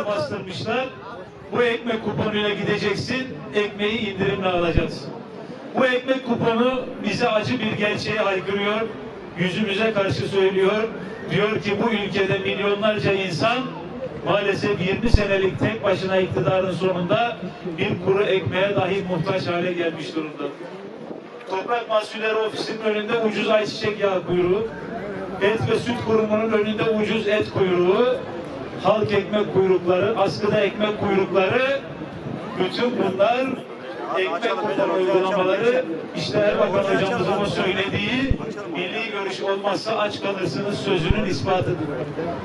kuponunu bastırmışlar. Bu ekmek kuponuyla gideceksin, ekmeği indirimle alacaksın. Bu ekmek kuponu bize acı bir gerçeği haykırıyor, yüzümüze karşı söylüyor. Diyor ki bu ülkede milyonlarca insan maalesef 20 senelik tek başına iktidarın sonunda bir kuru ekmeğe dahi muhtaç hale gelmiş durumda. Toprak Mahsulleri Ofisi'nin önünde ucuz ayçiçek yağı kuyruğu, et ve süt kurumunun önünde ucuz et kuyruğu, halk ekmek kuyrukları, askıda ekmek kuyrukları, bütün bunlar ekmek kuponu uygulamaları işte Erbakan hocamızın o söylediği milli görüş olmazsa aç kalırsınız sözünün ispatıdır.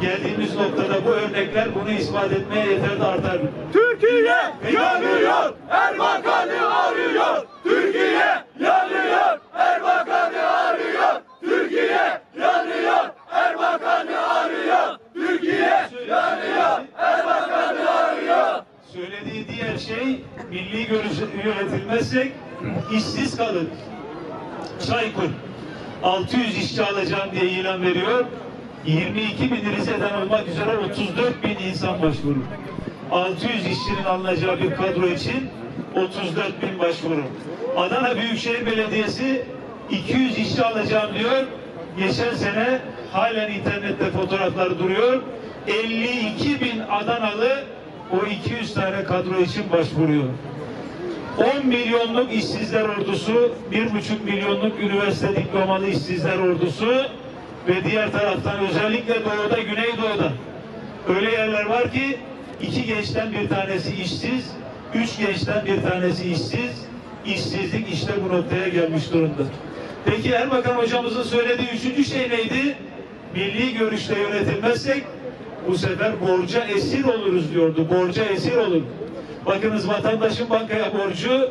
Geldiğimiz noktada bu örnekler bunu ispat etmeye yeter de artar. Türkiye yanıyor, Erbakan'ı arıyor. Türkiye yanıyor, Erbakan'ı arıyor. Türkiye yanıyor, Erbakan'ı arıyor. Türkiye yanıyor, Erbakan'ı arıyor. Söylediği diğer şey milli görüş yönetilmezsek işsiz kalır. Çaykur 600 işçi alacağım diye ilan veriyor. 22 bin Rize'den olmak üzere 34 bin insan başvurur. 600 işçinin alınacağı bir kadro için 34 bin başvuru. Adana Büyükşehir Belediyesi 200 işçi alacağım diyor. Geçen sene halen internette fotoğrafları duruyor. 52 bin Adanalı o 200 tane kadro için başvuruyor. 10 milyonluk işsizler ordusu, 1,5 milyonluk üniversite diplomalı işsizler ordusu ve diğer taraftan özellikle doğuda, güneydoğuda öyle yerler var ki iki gençten bir tanesi işsiz, üç gençten bir tanesi işsiz, işsizlik işte bu noktaya gelmiş durumda. Peki Erbakan hocamızın söylediği üçüncü şey neydi? Milli görüşle yönetilmezsek bu sefer borca esir oluruz diyordu. Borca esir olur. Bakınız vatandaşın bankaya borcu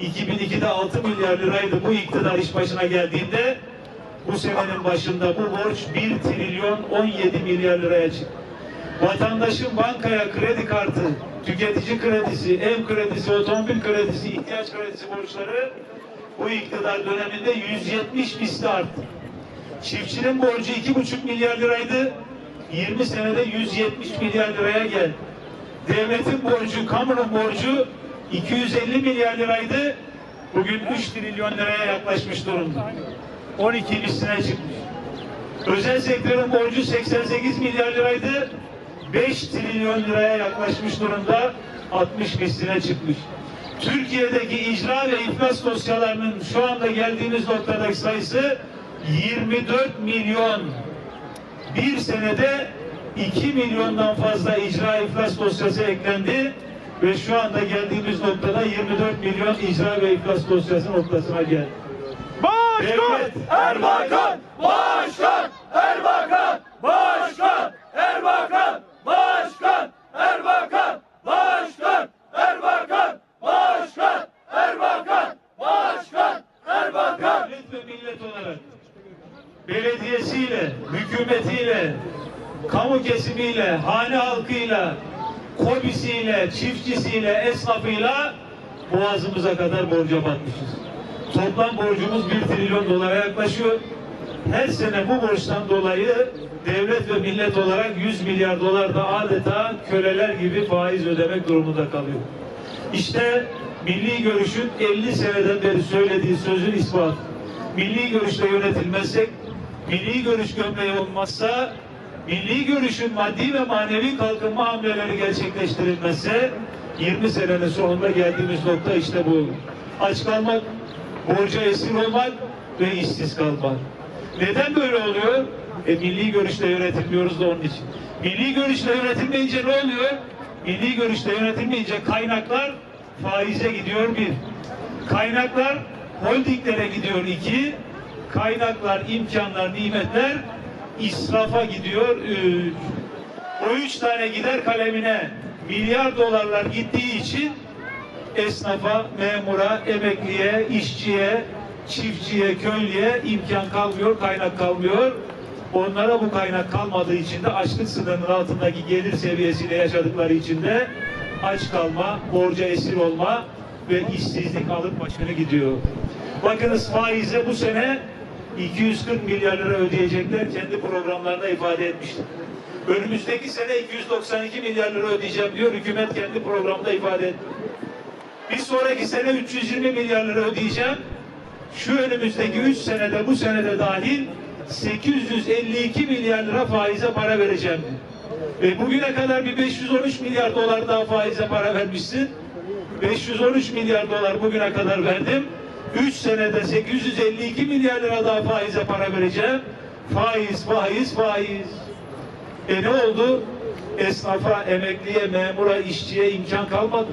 2002'de 6 milyar liraydı bu iktidar iş başına geldiğinde bu senenin başında bu borç 1 trilyon 17 milyar liraya çıktı. Vatandaşın bankaya kredi kartı, tüketici kredisi, ev kredisi, otomobil kredisi, ihtiyaç kredisi borçları bu iktidar döneminde 170 misli arttı. Çiftçinin borcu 2,5 milyar liraydı. 20 senede 170 milyar liraya geldi. Devletin borcu, kamunun borcu 250 milyar liraydı. Bugün 3 trilyon liraya yaklaşmış durumda. 12 misline çıkmış. Özel sektörün borcu 88 milyar liraydı. 5 trilyon liraya yaklaşmış durumda. 60 misline çıkmış. Türkiye'deki icra ve iflas dosyalarının şu anda geldiğimiz noktadaki sayısı 24 milyon. Bir senede 2 milyondan fazla icra iflas dosyası eklendi ve şu anda geldiğimiz noktada 24 milyon icra ve iflas dosyası noktasına geldi. Başkan Devlet. Erbakan, Başkan Erbakan, Başkan Erbakan, Başkan Erbakan, Başkan Erbakan, Başkan Erbakan, Başkan Erbakan. Devlet ve millet olarak belediyesiyle, hükümetiyle, kesimiyle, hane halkıyla, kobisiyle, çiftçisiyle, esnafıyla boğazımıza kadar borca batmışız. Toplam borcumuz 1 trilyon dolara yaklaşıyor. Her sene bu borçtan dolayı devlet ve millet olarak 100 milyar dolar da adeta köleler gibi faiz ödemek durumunda kalıyor. İşte milli görüşün 50 seneden beri söylediği sözün ispatı. Milli görüşle yönetilmezsek, milli görüş gömleği olmazsa, milli görüşün maddi ve manevi kalkınma hamleleri gerçekleştirilmezse 20 senenin sonunda geldiğimiz nokta işte bu. Aç kalmak, borca esir olmak ve işsiz kalmak. Neden böyle oluyor? E, milli görüşle yönetilmiyoruz da onun için. Milli görüşle yönetilmeyince ne oluyor? Milli görüşle yönetilmeyince kaynaklar faize gidiyor bir. Kaynaklar holdinglere gidiyor iki. Kaynaklar, imkanlar, nimetler israfa gidiyor üç. O üç tane gider kalemine milyar dolarlar gittiği için esnafa, memura, emekliye, işçiye, çiftçiye, köylüye imkan kalmıyor, kaynak kalmıyor. Onlara bu kaynak kalmadığı için de açlık sınırının altındaki gelir seviyesiyle yaşadıkları için de aç kalma, borca esir olma ve işsizlik alıp başını gidiyor. Bakınız faize bu sene 240 milyar lira ödeyecekler kendi programlarında ifade etmişler. Önümüzdeki sene 292 milyar lira ödeyeceğim diyor. Hükümet kendi programında ifade etti. Bir sonraki sene 320 milyar lira ödeyeceğim. Şu önümüzdeki 3 senede bu senede dahil 852 milyar lira faize para vereceğim. diyor. E bugüne kadar bir 513 milyar dolar daha faize para vermişsin. 513 milyar dolar bugüne kadar verdim. 3 senede 852 milyar lira daha faize para vereceğim. Faiz, faiz, faiz. E ne oldu? Esnafa, emekliye, memura, işçiye imkan kalmadı.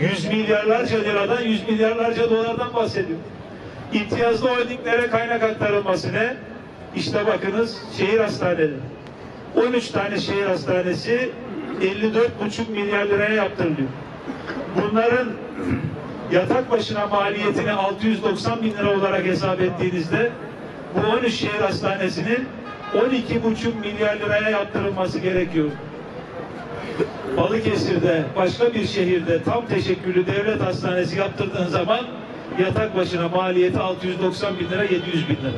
Yüz milyarlarca liradan, yüz milyarlarca dolardan bahsediyor. İmtiyazlı holdinglere kaynak aktarılması ne? İşte bakınız şehir hastaneleri. 13 tane şehir hastanesi 54,5 milyar liraya yaptırılıyor. Bunların yatak başına maliyetini 690 bin lira olarak hesap ettiğinizde bu 13 şehir hastanesinin 12,5 milyar liraya yaptırılması gerekiyor. Balıkesir'de başka bir şehirde tam teşekküllü devlet hastanesi yaptırdığın zaman yatak başına maliyeti 690 bin lira 700 bin lira.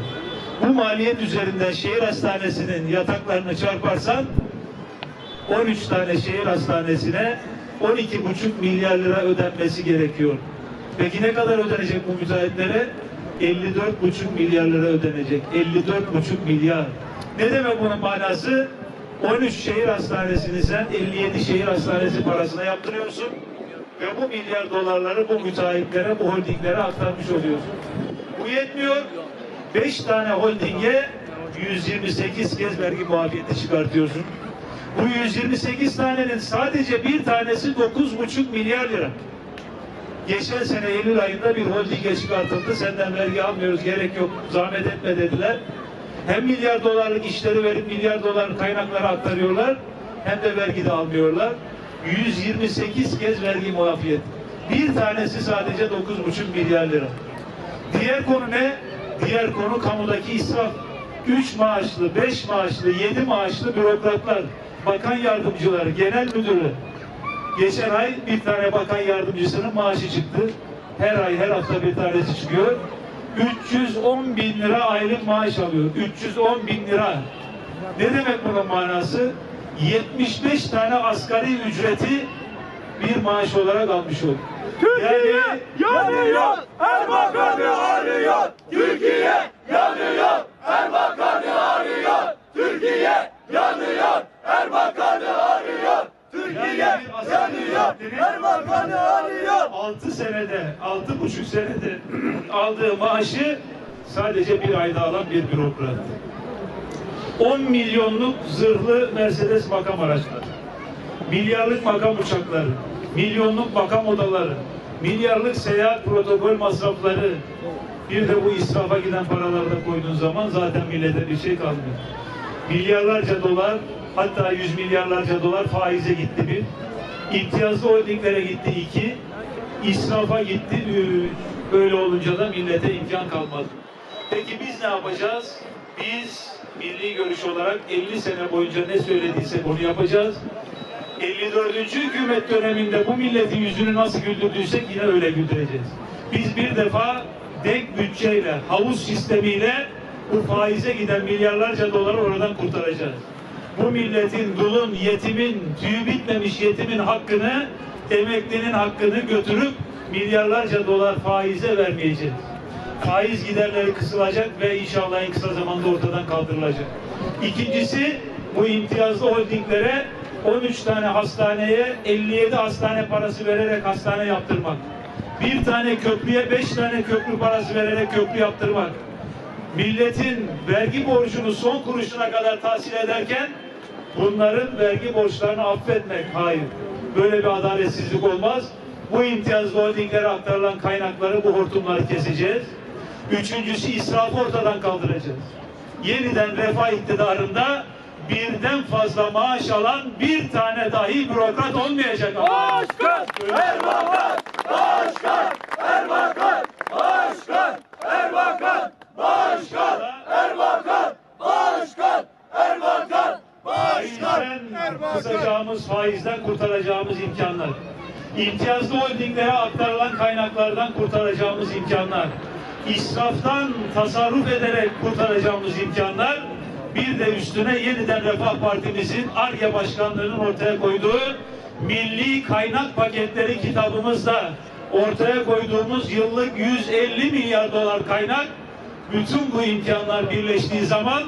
Bu maliyet üzerinden şehir hastanesinin yataklarını çarparsan 13 tane şehir hastanesine 12,5 milyar lira ödenmesi gerekiyor. Peki ne kadar ödenecek bu müteahhitlere? 54,5 milyar lira ödenecek. 54,5 milyar. Ne demek bunun manası? 13 şehir hastanesini sen 57 şehir hastanesi parasına yaptırıyorsun ve bu milyar dolarları bu müteahhitlere, bu holdinglere aktarmış oluyorsun. Bu yetmiyor. 5 tane holdinge 128 kez vergi muafiyeti çıkartıyorsun. Bu 128 tanenin sadece bir tanesi 9,5 milyar lira. Geçen sene Eylül ayında bir holdinge çıkartıldı. Senden vergi almıyoruz, gerek yok, zahmet etme dediler. Hem milyar dolarlık işleri verip milyar dolar kaynaklara aktarıyorlar, hem de vergi de almıyorlar. 128 kez vergi muafiyet. Bir tanesi sadece 9,5 milyar lira. Diğer konu ne? Diğer konu kamudaki israf. 3 maaşlı, 5 maaşlı, 7 maaşlı bürokratlar, bakan yardımcıları, genel müdürü. Geçen ay bir tane bakan yardımcısının maaşı çıktı. Her ay, her hafta bir tanesi çıkıyor. 310 bin lira aylık maaş alıyor. 310 bin lira. Ne demek bunun manası? 75 tane asgari ücreti bir maaş olarak almış oldu. Türkiye yanıyor, Erbakan'ı arıyor. Türkiye yanıyor, Erbakan'ı arıyor. Türkiye yanıyor, Erbakan'ı arıyor. Türkiye yanıyor, Erbakan'ı arıyor. 6 senede, 6,5 senede aldığı maaşı sadece bir ayda alan bir bürokrat. 10 milyonluk zırhlı Mercedes makam araçları, milyarlık makam uçakları, milyonluk makam odaları, milyarlık seyahat protokol masrafları, bir de bu israfa giden paraları da koyduğun zaman zaten millete bir şey kalmıyor. Milyarlarca dolar, hatta yüz milyarlarca dolar faize gitti bir. İmtiyazlı holdinglere gitti iki. İsrafa gitti üç. Böyle olunca da millete imkan kalmadı. Peki biz ne yapacağız? Biz milli görüş olarak 50 sene boyunca ne söylediysek onu yapacağız. 54. hükümet döneminde bu milletin yüzünü nasıl güldürdüysek yine öyle güldüreceğiz. Biz bir defa denk bütçeyle, havuz sistemiyle bu faize giden milyarlarca doları oradan kurtaracağız. Bu milletin, dulun, yetimin, tüyü bitmemiş yetimin hakkını, emeklinin hakkını götürüp milyarlarca dolar faize vermeyeceğiz. Faiz giderleri kısılacak ve inşallah en kısa zamanda ortadan kaldırılacak. İkincisi bu imtiyazlı holdinglere 13 tane hastaneye 57 hastane parası vererek hastane yaptırmak. Bir tane köprüye 5 tane köprü parası vererek köprü yaptırmak. Milletin vergi borcunu son kuruşuna kadar tahsil ederken bunların vergi borçlarını affetmek. Hayır. Böyle bir adaletsizlik olmaz. Bu imtiyazlı holdinglere aktarılan kaynakları, bu hortumları keseceğiz. Üçüncüsü israfı ortadan kaldıracağız. Yeniden refah iktidarında birden fazla maaş alan bir tane dahi bürokrat olmayacak. Başkan Erbakan, Başkan Erbakan, Başkan Erbakan, Başkan Erbakan, Başkan Erbakan, Başkan Faizden kısacağımız, faizden kurtaracağımız imkanlar. İmtiyazlı holdinglere aktarılan kaynaklardan kurtaracağımız imkanlar. İsraftan tasarruf ederek kurtaracağımız imkanlar. bir de üstüne yeniden Refah Partimizin ARGE Başkanlığı'nın ortaya koyduğu Milli Kaynak Paketleri kitabımızda ortaya koyduğumuz yıllık 150 milyar dolar kaynak bütün bu imkanlar birleştiği zaman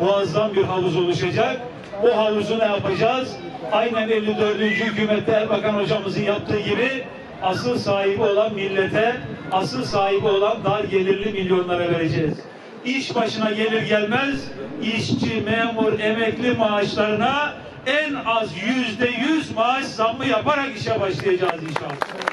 muazzam bir havuz oluşacak. O havuzu ne yapacağız? Aynen 54. hükümette Erbakan hocamızın yaptığı gibi asıl sahibi olan millete, asıl sahibi olan dar gelirli milyonlara vereceğiz. İş başına gelir gelmez işçi, memur, emekli maaşlarına en az yüzde yüz maaş zammı yaparak işe başlayacağız inşallah.